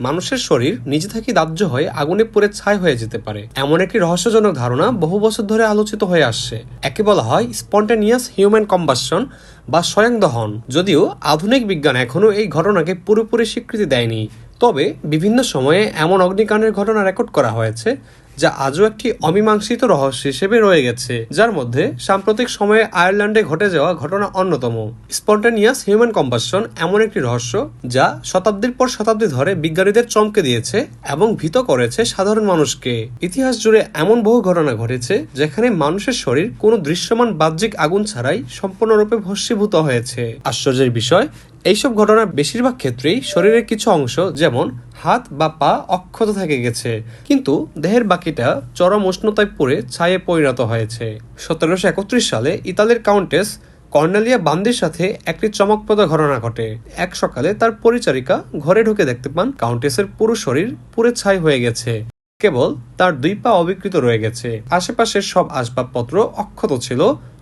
মানুষের শরীর নিজে থেকে দাহ্য হয়ে আগুনে পুড়ে ছাই হয়ে যেতে পারে। এমন একটি রহস্যজনক ধারণা বহু বছর ধরে আলোচিত হয়ে আসছে। একে বলা হয় স্পন্টেনিয়াস হিউম্যান কম্বাসন বা স্বয়ং দহন যদিও আধুনিক বিজ্ঞান এখনও এই ঘটনাকে পুরোপুরি স্বীকৃতি দেয়নি। তবে বিভিন্ন সময়ে এমন অগ্নিকাণ্ডের ঘটনা রেকর্ড করা হয়েছে। যা আজও একটি অমীমাংসিত রহস্য হিসেবে রয়ে গেছে, যার মধ্যে সাম্প্রতিক সময়ে আয়ারল্যান্ডে ঘটে যাওয়া ঘটনা অন্যতম। স্পন্টেনিয়াস হিউম্যান কম্পাসন এমন একটি রহস্য যা শতাব্দীর পর শতাব্দী ধরে বিজ্ঞানীদের চমকে দিয়েছে এবং ভীত করেছে সাধারণ মানুষকে। ইতিহাস জুড়ে এমন বহু ঘটনা ঘটেছে যেখানে মানুষের শরীর কোনো দৃশ্যমান বাহ্যিক আগুন ছাড়াই সম্পূর্ণরূপে ভস্মীভূত হয়েছে। আশ্চর্যের বিষয়, এইসব ঘটনার বেশিরভাগ ক্ষেত্রেই শরীরের কিছু অংশ, যেমন হাত বা পা অক্ষত থেকে গেছে, কিন্তু দেহের বাকিটা চরম উষ্ণতায় পড়ে ছায়ে পরিণত হয়েছে। সতেরোশো একত্রিশ সালে ইতালির কাউন্টেস কর্নেলিয়া বান্দির সাথে একটি চমকপ্রদ ঘটনা ঘটে। এক সকালে তার পরিচারিকা ঘরে ঢুকে দেখতে পান কাউন্টেসের পুরো শরীর পুরে ছাই হয়ে গেছে। কেবল তার দুই পা অবিকৃত রয়ে গেছে। আশেপাশের সব আসবাবপত্র অক্ষত ছিল।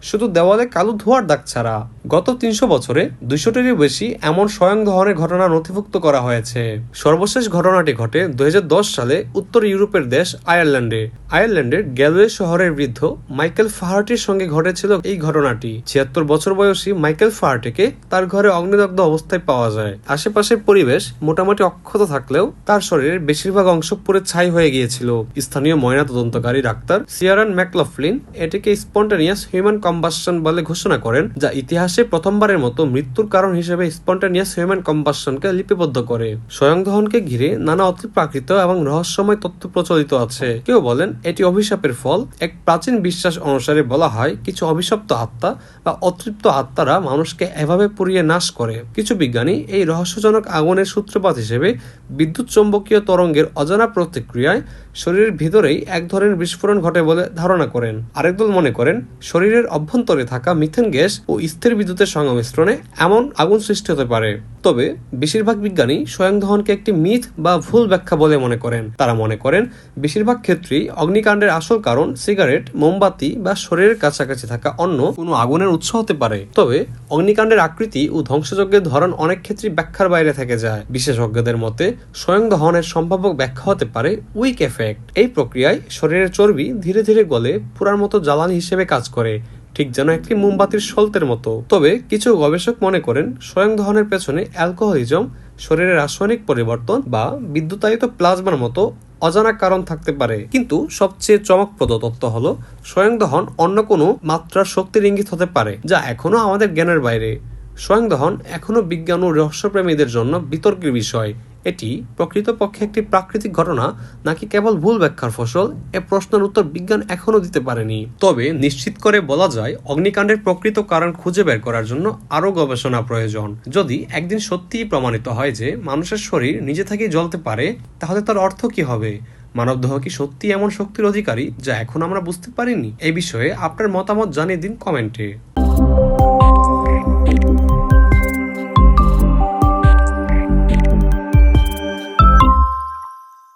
শুধু দেওয়ালে কালো ধোয়ার দাগ ছাড়া গত তিনশো বছরে দুইশোটিরও বেশি এমন স্বয়ং দহনের ঘটনা নথিভুক্ত করা হয়েছে। সর্বশেষ ঘটনাটি ঘটে দুই হাজার দশ সালে উত্তর ইউরোপের দেশ আয়ারল্যান্ডে। আয়ারল্যান্ডের গ্যালওয়ে শহরের বৃদ্ধ মাইকেল ফাহার্টির সঙ্গে ঘটেছিল এই ঘটনাটি। ছিয়াত্তর বছর বয়সী মাইকেল ফাহার্টিকে তার ঘরে অগ্নিদগ্ধ অবস্থায় পাওয়া যায়। আশেপাশের পরিবেশ মোটামুটি অক্ষত থাকলেও তার শরীরের বেশিরভাগ অংশ পুরো ছাই হয়ে গিয়েছিল। স্থানীয় ময়না তদন্তকারী ডাক্তার সিয়ারান ম্যাকলফলিন এটিকে স্পন্টানিয়াস হিউম্যান কম্বাসন বলে ঘোষণা করেন, যা ইতিহাসে প্রথমবারের মতো মৃত্যুর কারণ হিসেবে স্পন্টানিয়াস হিউম্যান কম্বাসনকে লিপিবদ্ধ করে। স্বয়ং দহনকে ঘিরে নানা অতিপ্রাকৃত এবং রহস্যময় তথ্য প্রচলিত আছে। কেউ বলেন, এটি অভিশাপের ফল। এক প্রাচীন বিশ্বাস অনুসারে বলা হয়, কিছু অভিশপ্ত আত্মা বা অতৃপ্ত আত্মারা মানুষকে এভাবে পুড়িয়ে নাশ করে। কিছু বিজ্ঞানী এই রহস্যজনক আগুনের সূত্রপাত হিসেবে বিদ্যুৎ চৌম্বকীয় তরঙ্গের অজানা প্রতিক্রিয়ায় শরীরের ভিতরেই এক ধরনের বিস্ফোরণ ঘটে বলে ধারণা করেন। আরেক দল মনে করেন, শরীরের অভ্যন্তরে থাকা মিথেন গ্যাস ও স্থির বিদ্যুতের সংমিশ্রণে এমন আগুন সৃষ্টি হতে পারে। তবে বেশিরভাগ বিজ্ঞানী স্বয়ং দহনকে একটি মিথ বা ভুল ব্যাখ্যা বলে মনে করেন। তারা মনে করেন, বেশিরভাগ ক্ষেত্রেই অগ্নিকাণ্ডের আসল কারণ সিগারেট, মোমবাতি বা শরীরের কাছাকাছি থাকা অন্য কোনো আগুনের উৎস হতে পারে। তবে অগ্নিকাণ্ডের আকৃতি ও ধ্বংসযজ্ঞের ধরন অনেক ক্ষেত্রেই ব্যাখ্যার বাইরে থেকে যায়। বিশেষজ্ঞদের মতে স্বয়ং দহনের সম্ভাব্য ব্যাখ্যা হতে পারে উইক এফেক্ট। এই প্রক্রিয়ায় শরীরের চর্বি ধীরে ধীরে গলে পুরার মতো জ্বালানি হিসেবে কাজ করে, ঠিক যেন একটি মোমবাতির সল্তের মতো। তবে কিছু গবেষক মনে করেন স্বয়ং দহনের পেছনে অ্যালকোহলিজম শরীরে রাসায়নিক পরিবর্তন বা বিদ্যুতায়িত প্লাজমার মতো অজানা কারণ থাকতে পারে। কিন্তু সবচেয়ে চমকপ্রদ তত্ত্ব হলো স্বয়ং দহন অন্য কোনো মাত্রার শক্তির ইঙ্গিত হতে পারে, যা এখনও আমাদের জ্ঞানের বাইরে। স্বয়ং দহন এখনও বিজ্ঞান ও রহস্যপ্রেমীদের জন্য বিতর্কের বিষয়। এটি প্রকৃতপক্ষে একটি প্রাকৃতিক ঘটনা, নাকি কেবল ভুল ব্যাখ্যার ফসল? এ প্রশ্নের উত্তর বিজ্ঞান এখনও দিতে পারেনি। তবে নিশ্চিত করে বলা যায়, অগ্নিকাণ্ডের প্রকৃত কারণ খুঁজে বের করার জন্য আরও গবেষণা প্রয়োজন। যদি একদিন সত্যিই প্রমাণিত হয় যে মানুষের শরীর নিজে থেকেই জ্বলতে পারে, তাহলে তার অর্থ কি হবে? মানবদেহ কি সত্যি এমন শক্তির অধিকারী, যা এখন আমরা বুঝতে পারিনি? এই বিষয়ে আপনার মতামত জানিয়ে দিন কমেন্টে।